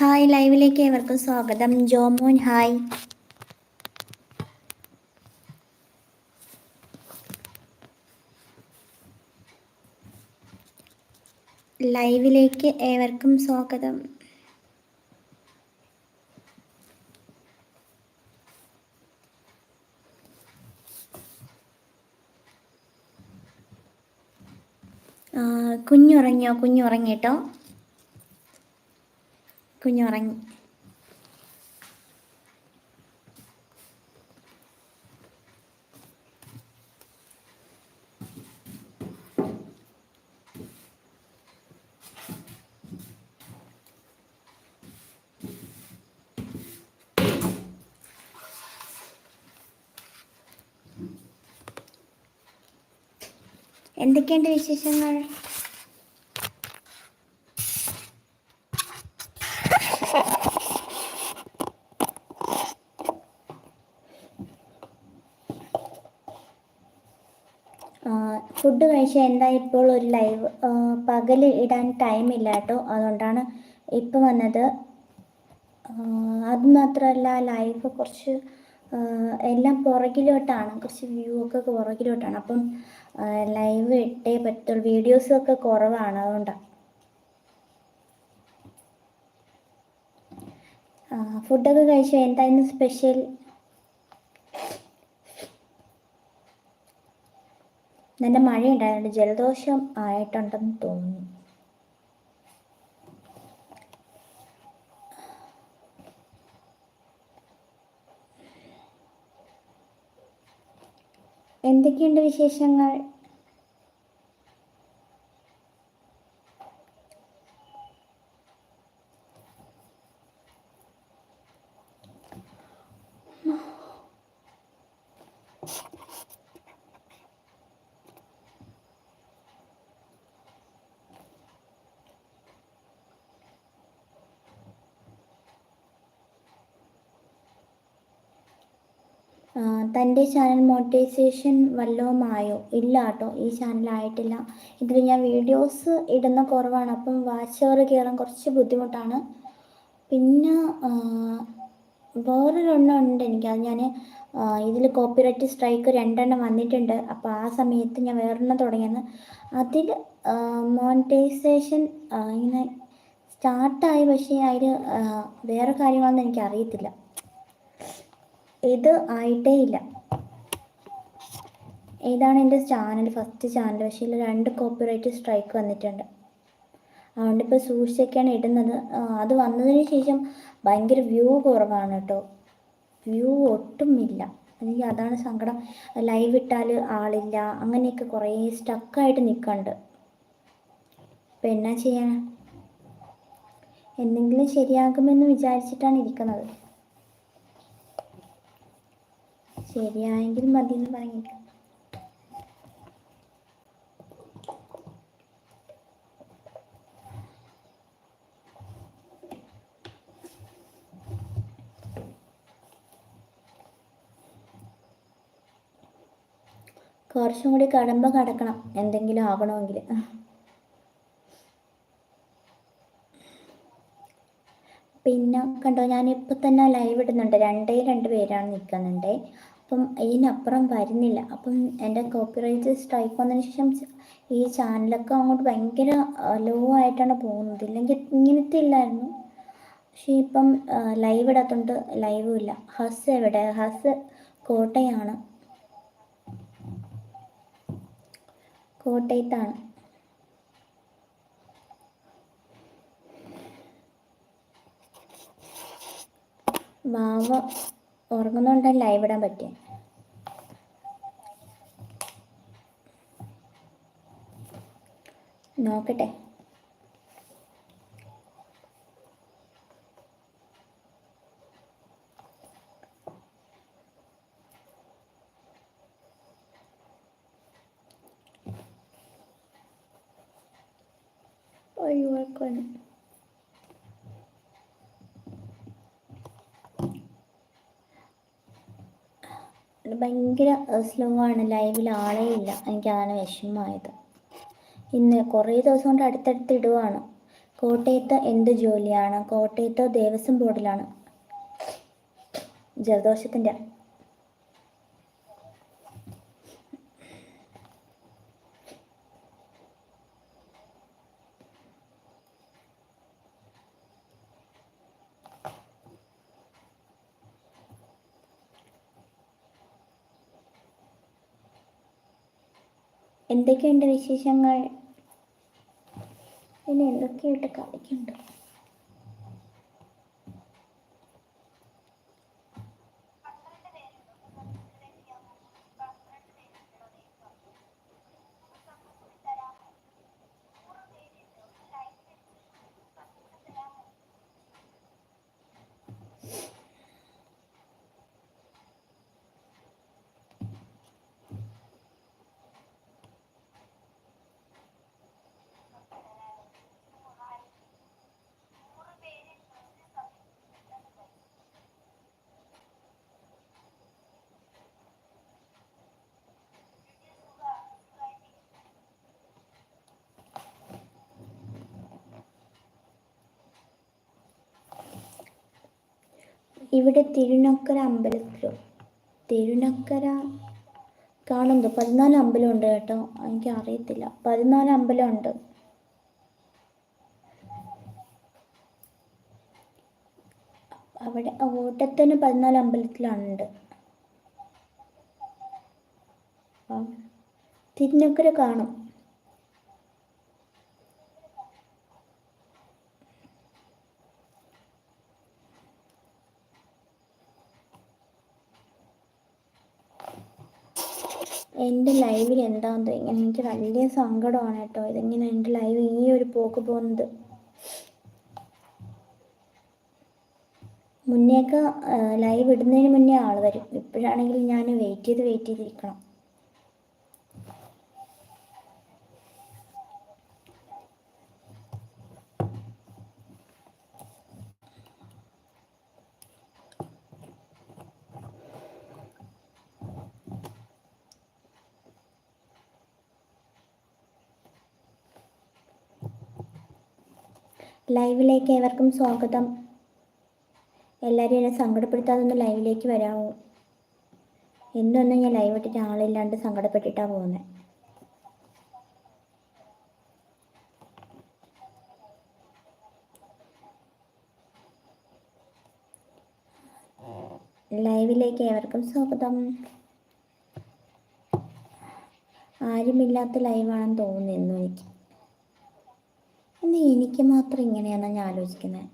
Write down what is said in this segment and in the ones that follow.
Hi ലൈവിലേക്ക് ഏവർക്കും സ്വാഗതം. ജോമോൻ ഹായ്. ലൈവിലേക്ക് ഏവർക്കും സ്വാഗതം. കുഞ്ഞുറങ്ങിയോ? കുഞ്ഞുറങ്ങിട്ടോ? കുഞ്ഞുറങ്ങി. എന്തൊക്കെയുണ്ട് വിശേഷങ്ങൾ? ഫുഡ് കഴിച്ച എന്താ ഇപ്പോൾ ഒരു ലൈവ് പകൽ ഇടാൻ ടൈം ഇല്ല കേട്ടോ. അതുകൊണ്ടാണ് ഇപ്പം വന്നത്. അതുമാത്രമല്ല അത് മാത്രമല്ല ലൈവ് കുറച്ച് എല്ലാം പുറകിലോട്ടാണ്. കുറച്ച് വ്യൂ ഒക്കെ പുറകിലോട്ടാണ്. അപ്പം ലൈവ് ഇട്ടേ പറ്റുള്ളൂ വീഡിയോസും ഒക്കെ കുറവാണ് അതുകൊണ്ടാണ് ഫുഡൊക്കെ കഴിച്ചാൽ എന്തായിരുന്നു സ്പെഷ്യൽ നല്ല മഴയുണ്ടായിരുന്നു ജലദോഷം ആയിട്ടുണ്ടെന്ന് തോന്നുന്നു എന്തൊക്കെയുണ്ട് വിശേഷങ്ങൾ? തന്റെ ചാനൽ മോണിറ്റൈസേഷൻ വല്ലതുമായോ ഇല്ല കേട്ടോ ഈ ചാനലായിട്ടില്ല ഇതിൽ ഞാൻ വീഡിയോസ് ഇടുന്ന കുറവാണ്. അപ്പം വാച്ച് അവർ കയറാൻ കുറച്ച് ബുദ്ധിമുട്ടാണ്. പിന്നെ വേറൊരെണ്ണം ഉണ്ട് എനിക്ക്. അത് ഞാൻ ഇതിൽ കോപ്പിറൈറ്റ് സ്ട്രൈക്ക് രണ്ടെണ്ണം വന്നിട്ടുണ്ട്. അപ്പോൾ ആ സമയത്ത് ഞാൻ വേറെണ്ണം തുടങ്ങിയത് അതിൽ മോണിറ്റൈസേഷൻ ഇങ്ങനെ സ്റ്റാർട്ടായി പക്ഷേ അതിൽ വേറെ കാര്യങ്ങളൊന്നും എനിക്ക് അറിയത്തില്ല ഇത് ആയിട്ടേ ഇല്ല ഇതാണ് എന്റെ ചാനൽ? First channel. പക്ഷേ ഇതിൽ രണ്ട് കോപ്പിറൈറ്റ് സ്ട്രൈക്ക് വന്നിട്ടുണ്ട്. അതുകൊണ്ട് ഇപ്പോൾ സൂക്ഷിച്ചൊക്കെയാണ് ഇടുന്നത്. അത് വന്നതിന് ശേഷം ഭയങ്കര വ്യൂ കുറവാണ് കേട്ടോ. വ്യൂ ഒട്ടുമില്ല. എനിക്ക് അതാണ് സങ്കടം. ലൈവ് ഇട്ടാൽ ആളില്ല. അങ്ങനെയൊക്കെ കുറേ സ്റ്റക്കായിട്ട് നിൽക്കുന്നുണ്ട്. ഇപ്പം എന്നാ ചെയ്യാൻ എന്തെങ്കിലും ശരിയാകുമെന്ന് വിചാരിച്ചിട്ടാണ് ഇരിക്കുന്നത്. ശരിയായെങ്കിൽ മതി എന്ന് പറഞ്ഞിട്ട് കുറച്ചും കൂടി കടമ്പ കടക്കണം. എന്തെങ്കിലും ആകണമെങ്കിൽ പിന്നെ കണ്ടോ ഞാനിപ്പോൾ തന്നെ ലൈവ് ഇടുന്നുണ്ട്. രണ്ടേ രണ്ട് പേരാണ് നിൽക്കുന്നുണ്ട്. അപ്പം ഇതിനപ്പുറം വരുന്നില്ല. അപ്പം എന്റെ കോപ്പിറൈറ്റ് സ്ട്രൈക്ക് വന്നതിന് ശേഷം ഈ ചാനലൊക്കെ അങ്ങോട്ട് ഭയങ്കര ലോ ആയിട്ടാണ് പോകുന്നത്. ഇല്ലെങ്കിൽ ഇങ്ങനത്തെ ഇല്ലായിരുന്നു. പക്ഷേ ഇപ്പം ലൈവ് ഇടാത്തതുകൊണ്ട് ലൈവും ഇല്ല. ഹസ് എവിടെ? ഹസ് കോട്ടയാണ്. കോട്ടയത്താണ്. വാവ ഉറങ്ങുന്നോണ്ടാണ് ലൈവ് ഇടാൻ പറ്റിയത് നോക്കട്ടെ. ഒഴിവാക്കണം ഭയങ്കര സ്ലോ ആണ്. ലൈവിൽ ആളേ ഇല്ല. എനിക്കതാണ് വിഷമമായത്. ഇന്ന് കുറേ ദിവസം കൊണ്ട് അടുത്തടുത്ത് ഇടുവാണ്. കോട്ടയത്ത് എന്ത് ജോലിയാണ്? കോട്ടയത്ത് ദേവസ്വം ബോർഡിലാണ്. ജലദോഷത്തിന്റെ എന്തൊക്കെയുണ്ട് വിശേഷങ്ങൾ? പിന്നെ എന്തൊക്കെയായിട്ട് കളിക്കുന്നുണ്ട് ഇവിടെ തിരുനക്കര അമ്പലത്തിലോ? തിരുനക്കര കാണുന്നു പതിനാല് അമ്പലമുണ്ട് കേട്ടോ. എനിക്ക് അറിയത്തില്ല. പതിനാല് അമ്പലമുണ്ട് അവിടെ ഓട്ടത്തിന് പതിനാല് അമ്പലത്തിലുണ്ട്. തിരുനക്കര കാണും. എന്റെ ലൈവിൽ എന്താണെന്ന് ഇങ്ങനെ എനിക്ക് വലിയ സങ്കടമാണ് കേട്ടോ. ഇതെങ്ങനെ എന്റെ ലൈവ് ഈ ഒരു പോക്ക് പോകുന്നത്. മുന്നേക്ക് ലൈവ് ഇടുന്നതിന് മുന്നേ ആൾ വരും. ഇപ്പോഴാണെങ്കിൽ ഞാൻ വെയിറ്റ് ചെയ്ത് വെയിറ്റ് ചെയ്തിരിക്കണം. ലൈവിലേക്ക് ഏവർക്കും സ്വാഗതം. എല്ലാവരും എന്നെ സങ്കടപ്പെടുത്താതൊന്ന് ലൈവിലേക്ക് വരാമോ എന്നൊന്നും ഞാൻ ലൈവ് ഇട്ടിട്ട് ആളില്ലാണ്ട് സങ്കടപ്പെട്ടിട്ടാണ് പോകുന്നത് ലൈവിലേക്ക് ഏവർക്കും സ്വാഗതം. ആരുമില്ലാത്ത ലൈവാണെന്ന് തോന്നുന്നു എനിക്ക്. എന്നാൽ എനിക്ക് മാത്രം ഇങ്ങനെയാണെന്ന് ഞാൻ ആലോചിക്കുന്നത്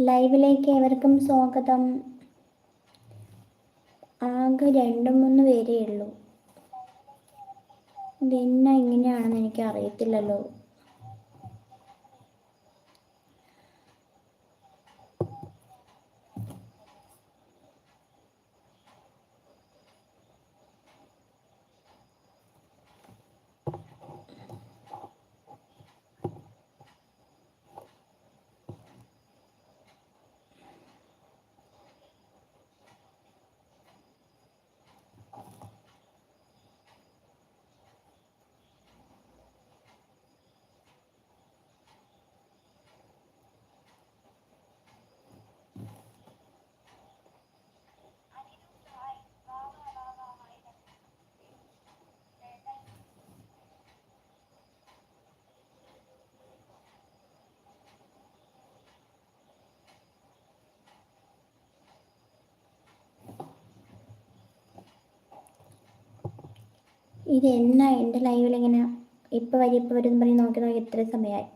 ലൈവിലേക്ക് ഏവർക്കും സ്വാഗതം. ആകെ രണ്ട് മൂന്ന് പേരേ ഉള്ളൂ. ഇതെന്നാ എങ്ങനെയാണെന്ന് എനിക്ക് അറിയത്തില്ലല്ലോ ഇത് എന്നാ എന്റെ ലൈവിൽ ഇങ്ങനെ ഇപ്പം വരും ഇപ്പം വരും എന്ന് പറഞ്ഞ് നോക്കി നോക്കി എത്ര സമയമായി